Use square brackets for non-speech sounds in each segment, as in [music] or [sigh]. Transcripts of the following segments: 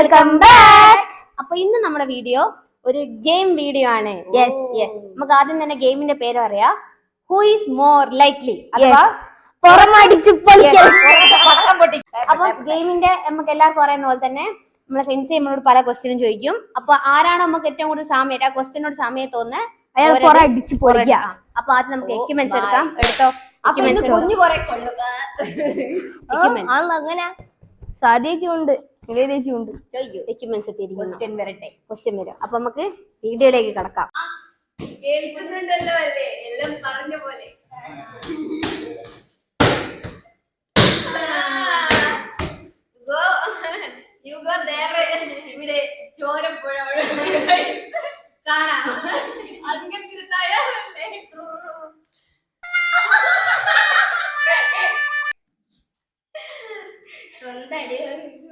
Welcome back അപ്പൊ ഇന്ന് നമ്മുടെ വീഡിയോ ഒരു ഗെയിം വീഡിയോ ആണ്. യെസ് യെസ് നമുക്ക് ആദ്യം തന്നെ ഗെയിമിന്റെ പേര് പറയാ. ഹു ഈസ് മോർ ലൈക്ലി അഥവാ പുറമടിച്ച് അപ്പൊ ഗെയിമിന്റെ നമുക്ക് എല്ലാവർക്കും അറിയുന്ന പോലെ തന്നെ നമ്മളെ സെൻസി നമ്മളോട് പല ക്വസ്റ്റ്യനും ചോദിക്കും. അപ്പൊ ആരാണ് നമുക്ക് ഏറ്റവും കൂടുതൽ സാമ്യം ആ ക്വസ്റ്റ്യനോട് സാമ്യം തോന്നുന്നത് അയാൾ കുറെ അടിച്ച് പൊളിക്ക. അപ്പൊ ആദ്യം നമുക്ക് എക്യുപ്മെന്റ്സ് എടുക്കാം. എടുത്തോ? കുഞ്ഞു കുറെ കൊള്ളു [laughs] Equipments. അങ്ങനെ സാധ്യതയുണ്ട് നിവേദിച്ചുണ്ട് എക്യുപ്മെന്റ്സ് എത്തിയിരിക്കുന്നു ക്വസ്റ്റ്യൻ വരട്ടെ. ക്വസ്റ്റ്യൻ വരും. അപ്പൊ നമുക്ക് വീഡിയോയിലേക്ക് കടക്കാം. കേൾക്കുന്നുണ്ടല്ലോ അല്ലേ? എല്ലാം പറഞ്ഞ പോലെ. Go. You go there. ഇവിടെ ചോരപ്പുഴ. കാണാം. അങ്ങനത്തെ തയ്യാറല്ലേ? സ്വന്തം യെസ്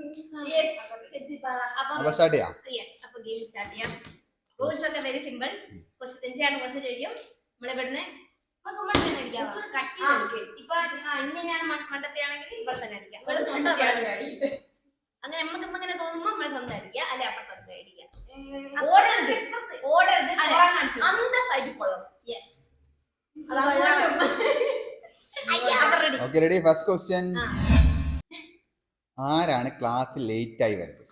അപ്പൊ അപ്പം സ്റ്റാർട്ട് ചെയ്യാം. അപ്പൊ ഗെയിം സ്റ്റാർട്ട് ചെയ്യാം റൂൾസ് ഒക്കെ വെരി സിമ്പിൾ ചോദിക്കും. നമ്മളെ ഇവിടുന്ന് തന്നെ ഇപ്പൊ ഇവിടെ അടിക്കാം. ഇവിടെ സ്വന്തം. അങ്ങനെ നമുക്ക് ഇങ്ങനെ തോന്നുമ്പോ നമ്മളെ സ്വന്തം അടിക്കുക. അല്ലെ അപ്പുറത്ത്. അടിക്കുക ഓടരുത് ഓടരുത് അന്തസ്സായിട്ട് കൊള്ളണം yes ready okay ready first question. ആരാണ് ക്ലാസ് ലേറ്റ് ആയി വരുന്നത്?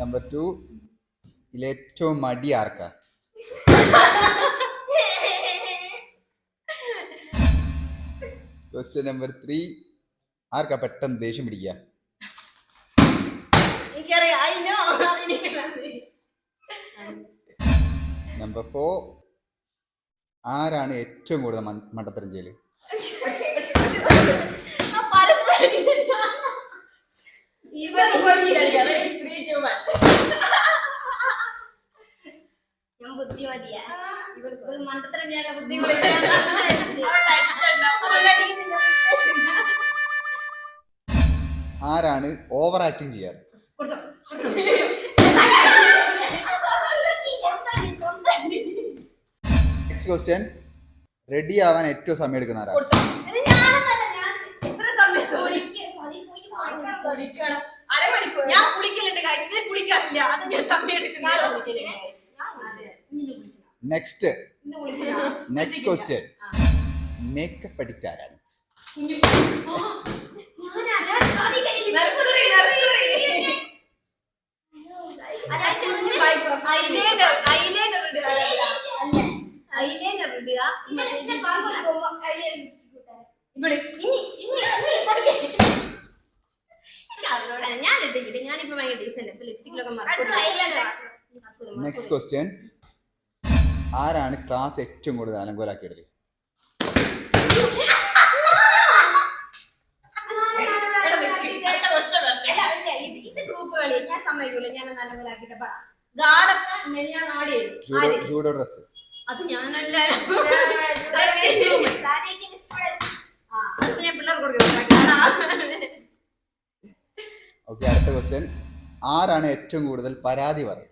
നമ്പർ ടു ഏറ്റവും മടി ആർക്കാ? ക്വസ്റ്റ്യൻ നമ്പർ ത്രീ ആർക്കാ പെട്ടെന്ന് ദേഷ്യം പിടിക്കുക? എനിക്കറിയാം. ഐ നോ നമ്പർ ഫോർ ആരാണ് ഏറ്റവും കൂടുതൽ മണ്ടത്തരം ചെയ്യൽ. ഞാൻ ബുദ്ധിമതിയാ. മണ്ടത്തരം ചെയ്യാനുള്ള ബുദ്ധി ആരാണ് ഓവർ ആക്ടിങ് ചെയ്യാറ്? നെക്സ്റ്റ് ക്വസ്റ്റ്യൻ റെഡി ആവാൻ ഏറ്റവും സമയം എടുക്കുന്ന ആരാ ഞാൻ കുളിക്കലുണ്ട്. ഇത് കുളിക്കാറില്ല. അത് ഞാൻ സമയം എടുക്കുന്നു next next question makeup addict ആരാണ് ഐലൈനർ ഇടുക. ഇവിടെ ഇനി ഇനി. ഞാൻ ഇട്ടില്ല ഞാനിപ്പോ ഭയങ്കര ഡീസന്റ് ഇപ്പൊ ലിപ്സ്റ്റിക്കിലൊക്കെ നെക്സ്റ്റ് ക്വസ്റ്റ്യൻ ആരാണ് ക്ലാസ് ഏറ്റവും കൂടുതൽ അലങ്കോലാക്കിയത് ഇത് ഗ്രൂപ്പ് കളി ഞാൻ ഗാർഡൊക്കെ ഞാൻ ഡ്രസ് അത് ഞാനല്ല [laughs] ആ, അത് ഞാൻ പിള്ളേർക്ക് കൊടുക്കും ഓക്കെ അടുത്ത ക്വസ്റ്റ്യൻ ആരാണ് ഏറ്റവും കൂടുതൽ പരാതി പറയുന്നത്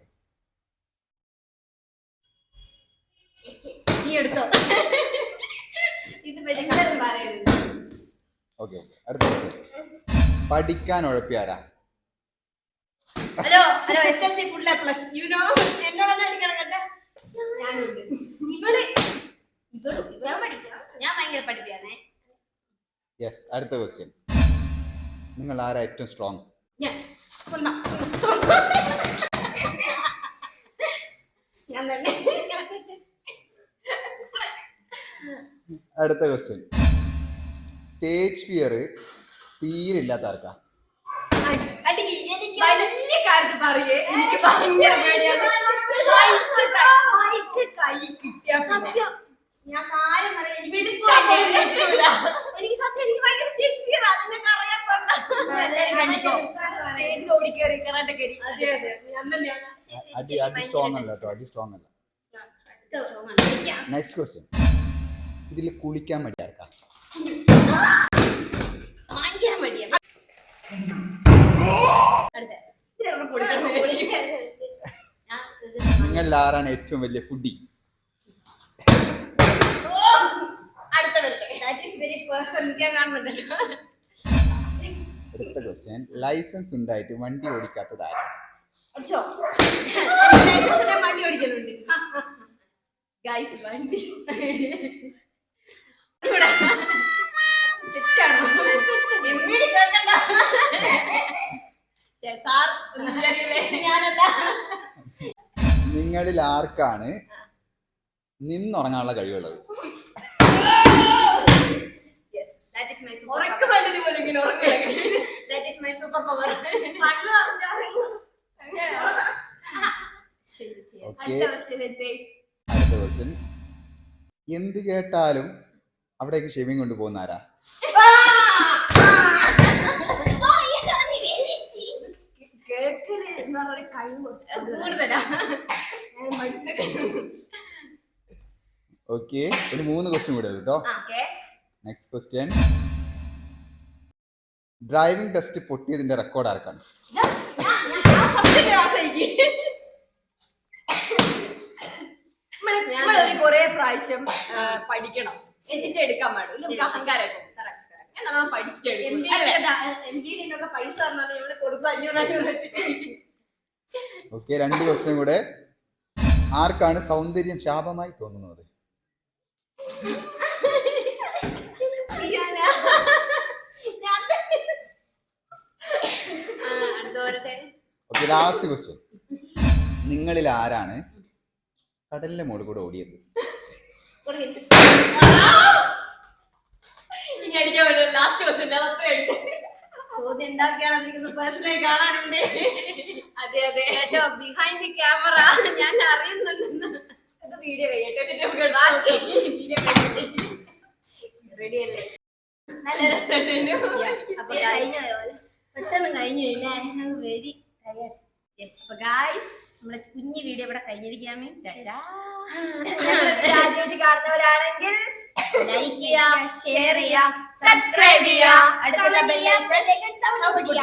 നീ എടുത്തോ. ഇത് എല്ലാവരും പറയരുത്. ഓക്കെ ഓക്കെ അടുത്ത ക്വസ്റ്റ്യൻ പഠിക്കാൻ ഉഴപ്പിയ ആരാ hello hello S L C full A plus you know എന്നോട് തന്നെ അടിക്കണം കേട്ടോ. ഞാനുണ്ട്. ഇവൾ ഇവൾ ഞാൻ പഠിക്കണം ഞാൻ ഭയങ്കര പഠിപ്പിയാണേ യെസ് അടുത്ത ക്വസ്റ്റ്യൻ നിങ്ങൾ ആരാ ഏറ്റവും സ്ട്രോങ് ഞാൻ. സ്വന്തം. ഞാൻ തന്നെ. അടുത്ത ക്വസ്റ്റ്യൻ സ്റ്റേജ് ഫിയർ തീരെ ഇല്ലാത്ത ആർക്കാ വലിയ കാര്യം പറയേ. എനിക്ക് ഭയങ്കര പേടിയാണ്. മൈക്ക് കൈ- മൈക്ക് കൈ കിട്ടിയാ സത്യം. ഞാൻ കാര്യം പറയാം എനിക്ക് എനിക്ക് സത്യം എനിക്ക് ഭയങ്കര സ്റ്റേജ് ഫിയർ അതെന്നെ അറിയാത്തോണ്ടാ സ്റ്റേജിൽ ഓടി കയറി കറാട്ടെ കയറി അതെ അതെ ഞാൻ തന്നെയാണ് അടി അടി സ്ട്രോങ് അല്ല കേട്ടോ. അടി സ്ട്രോങ് അല്ല. നെക്സ്റ്റ് ക്വസ്റ്റ്യൻ ഇതിൽ കുളിക്കാൻ മടി ആർക്കാ ഭയങ്കര മടിയാ. ആരാണ് ഏറ്റവും വലിയ ഫുഡി അടുത്ത ക്വസ്റ്റ്യൻ ലൈസൻസ് ഉണ്ടായിട്ട് വണ്ടി ഓടിക്കാത്തത് ആരാണ്? വണ്ടി ഓടിക്കുന്നുണ്ട് ഗൈസ് വണ്ടി. തെറ്റാണോ? Power. ആർക്കാണ് നിന്നുറങ്ങാനുള്ള കഴിവുള്ളത്. അടുത്ത ക്വസ്റ്റ്യൻ എന്ത് കേട്ടാലും അവിടേക്ക് ഷെവിങ് കൊണ്ടുപോകുന്ന ആരാ? എന്ന് പറഞ്ഞ കഴിവ് കുറച്ച് കൂടുതലാ. ഞാൻ മടുത്ത്. ഓക്കെ ഒരു മൂന്ന് ക്വസ്റ്റ്യൻ കൂടെ കേട്ടോ. Okay next question driving test പൊട്ടിയതിന്റെ record ആർക്കാണ്? നമ്മളൊരു കൊറേ പ്രാവശ്യം പഠിക്കണം. എന്നിട്ട് എടുക്കാൻ പാടും. നമുക്ക് അഹങ്കാരം പഠിച്ചിട്ട് എം ബി പൈസ കൊടുക്കും അഞ്ഞൂറ് അഞ്ഞൂറ് വെച്ചിട്ട് ഓക്കെ രണ്ട് ക്വസ്റ്റ്യൻ കൂടെ ആർക്കാണ് സൗന്ദര്യം ശാപമായി തോന്നുന്നത്. ഓക്കെ ലാസ്റ്റ് ക്വസ്റ്റ്യൻ നിങ്ങളിൽ ആരാണ് കടലിന്റെ മുകളിൽ കൂടെ ഓടിയത്? ലാസ്റ്റ് ചോദ്യം ഉണ്ടാക്കിയാണ് പേഴ്സണലായി കാണാനുണ്ട്. അതെ അതെ. കേട്ടോ ബിഹൈൻഡ് ദി ക്യാമറ ഞാൻ അറിയുന്നുണ്ടെന്ന്. വീഡിയോ കഴിയട്ടെ വീഡിയോ റെഡി അല്ലേ? നല്ല രസമുണ്ടായിരുന്നു അപ്പൊ പെട്ടെന്ന് കഴിഞ്ഞു പിന്നെ വെരി ടയർഡ് യെസ് അപ്പൊ ഗായ്സ് നമ്മുടെ കുഞ്ഞു വീഡിയോ ഇവിടെ കഴിഞ്ഞിരിക്കുകയാണ്. [laughs] ആദ്യമായിട്ട് കാണുന്നവരാണെങ്കിൽ ലൈക്ക് ചെയ്യുക ഷെയർ ചെയ്യുക സബ്സ്ക്രൈബ് ചെയ്യുക. അടുത്ത ബെല്ലൈക്കൺ സൗണ്ട് പിടിക്കുക